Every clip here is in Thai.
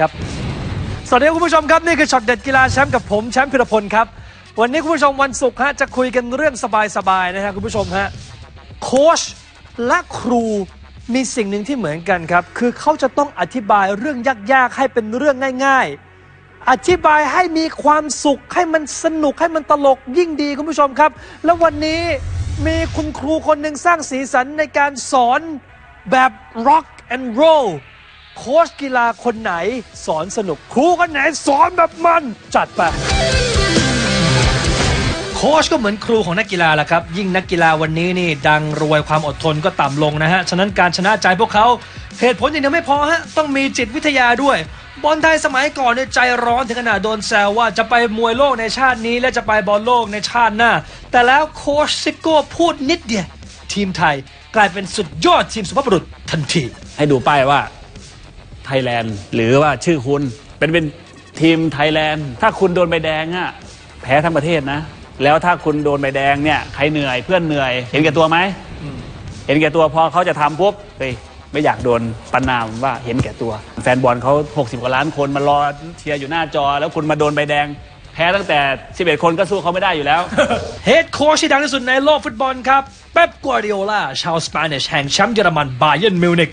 ครับ สวัสดีคุณผู้ชมครับ นี่คือช็อตเด็ดกีฬาแชมป์กับผมแชมป์พิรพลครับ วันนี้คุณผู้ชมวันศุกร์ฮะจะคุยกันเรื่องสบายๆนะฮะคุณผู้ชมฮะโค้ชและครูมีสิ่งหนึ่งที่เหมือนกันครับ คือเขาจะต้องอธิบายเรื่องยากๆ ให้เป็นเรื่องง่าย ๆ อธิบายให้มีความสุขให้มันสนุกให้มันตลกยิ่งดีคุณผู้ชมครับ แล้ววันนี้มีคุณครูคนหนึ่งสร้างสีสันในการสอนแบบ rock and roll โค้ชกีฬาคนไหนสอนสนุกครูคนไหนสอนแบบมัน จัดไปโค้ชก็เหมือนครูของนักกีฬาแหละครับ ยิ่งนักกีฬาวันนี้นี่ดังรวยความอดทนก็ต่ำลงนะฮะ ฉะนั้นการชนะใจพวกเขาเหตุผลอย่างเดียวไม่พอฮะ ต้องมีจิตวิทยาด้วยบอลไทยสมัยก่อนเนี่ยใจร้อนถึงขนาดโดนแซวว่าจะไปมวยโลกในชาตินี้ และจะไปบอลโลกในชาติหน้า แต่แล้วโค้ชซิโก้พูดนิดเดียวทีมไทยกลายเป็นสุดยอดทีมสุภาพบุรุษทันที ให้ดูป้ายว่า ไทยแลนด์หรือว่าชื่อคุณเป็นเป็นทีมไทยแลนด์ ถ้าคุณโดนใบแดงอะแพ้ทั้งประเทศนะ แล้วถ้าคุณโดนใบแดงเนี่ยใครเหนื่อยเพื่อนเหนื่อย เห็นแก่ตัวไหมเห็นแก่ตัวพอเขาจะทำปุ๊บเฮ้ยไม่อยากโดนประนามว่าเห็นแก่ตัว แฟนบอลเขา60กว่าล้านคนมารอเชียร์อยู่หน้าจอ แล้วคุณมาโดนใบแดง แพ้ตั้งแต่ 11 คนก็สู้เขาไม่ได้อยู่แล้ว เฮดโค้ชที่ดังที่สุดในโลกฟุตบอลครับ เป๊ปกัวดิโอลาชาวสเปนิชแห่งแชมป์เยอรมันบาเยิร์นมิวนิก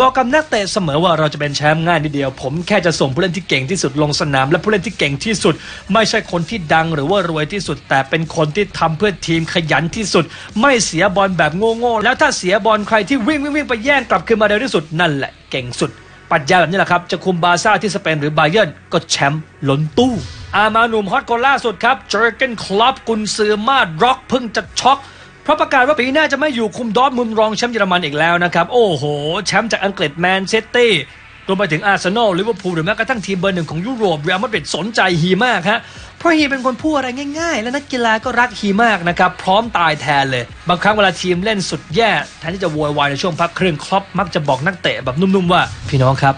บอกกับนักเตะเสมอว่าเราจะเป็นแชมป์ง่ายนิดเดียว ผมแค่จะส่งผู้เล่นที่เก่งที่สุดลงสนาม และผู้เล่นที่เก่งที่สุด ไม่ใช่คนที่ดังหรือว่ารวยที่สุด แต่เป็นคนที่ทำเพื่อทีมขยันที่สุด ไม่เสียบอลแบบโง่ๆแล้วถ้าเสียบอลใครที่วิ่งวิ่งวิ่งไปแย่งกลับคืนมาเร็วที่สุดนั่นแหละเก่งสุด ปรัชญาแบบนี้แหละครับ จะคุมบาซ่าที่สเปนหรือบาเยิร์นก็แชมป์ล้นตู้ อามาหนุ่มฮอตคนล่าสุดครับเจอร์เกนคลับกุนซือมาดร็อกเพิ่งจะช็อกเพราะประกาศว่าปีหน้าจะไม่อยู่คุมดอทมุนรองแชมป์เยอรมันอีกแล้วนะครับ โอ้โห แชมป์จากอังกฤษแมนเชสเตอร์ รวมไปถึงอาร์เซนอลลิเวอร์พูลหรือแม้กระทั่งทีมเบอร์หนึ่งของยุโรปเรอัลมาดริดสนใจฮีมากฮะเพราะฮีเป็นคนพูดอะไรง่ายๆ และนักกีฬาก็รักฮีมากนะครับ พร้อมตายแทนเลย บางครั้งเวลาทีมเล่นสุดแย่แทนที่จะโวยวายในช่วงพักครึ่งครอปมักจะบอกนักเตะแบบนุ่มๆว่า พี่น้องครับ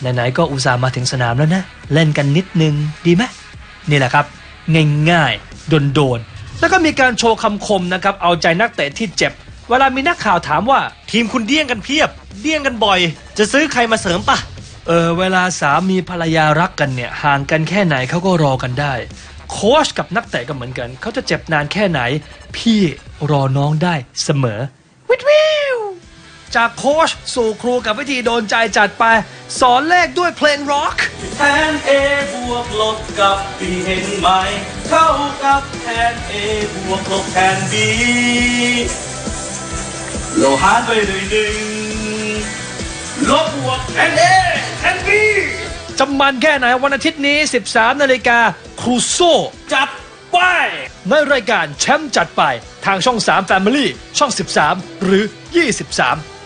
ไหนๆก็อุตส่าห์มาถึงสนามแล้วนะ เล่นกันนิดนึงดีไหมนี่แหละครับ ง่ายๆโดนๆแล้วก็มีการโชว์คำคมนะครับเอาใจนักเตะที่เจ็บเวลามีนักข่าวถามว่า ทีมคุณเดี้ยงกันเพียบ เดี้ยงกันบ่อย จะซื้อใครมาเสริมปะ เออเวลาสามีภรรยารักกันเนี่ยห่างกันแค่ไหนเขาก็รอกันได้ โค้ชกับนักเตะก็เหมือนกัน เขาจะเจ็บนานแค่ไหน พี่รอน้องได้เสมอ วิทวิวจากโค้ชสู่ครูกับวิธีโดนใจจัดไป สอนเลขด้วยเพลงร็อกแทน A บวกลบกับ B เห็นไหมเท่ากับแทน A บวกลบแทน B โลหารไปด้วยหนึ่งลบบวกแทน A แทน B จำมันแค่ไหนวันอาทิตย์นี้ 13 นาฬิกาครูโซจัดไป ในรายการแชมป์จัดไปทางช่อง 3 Family ช่อง 13 หรือ 23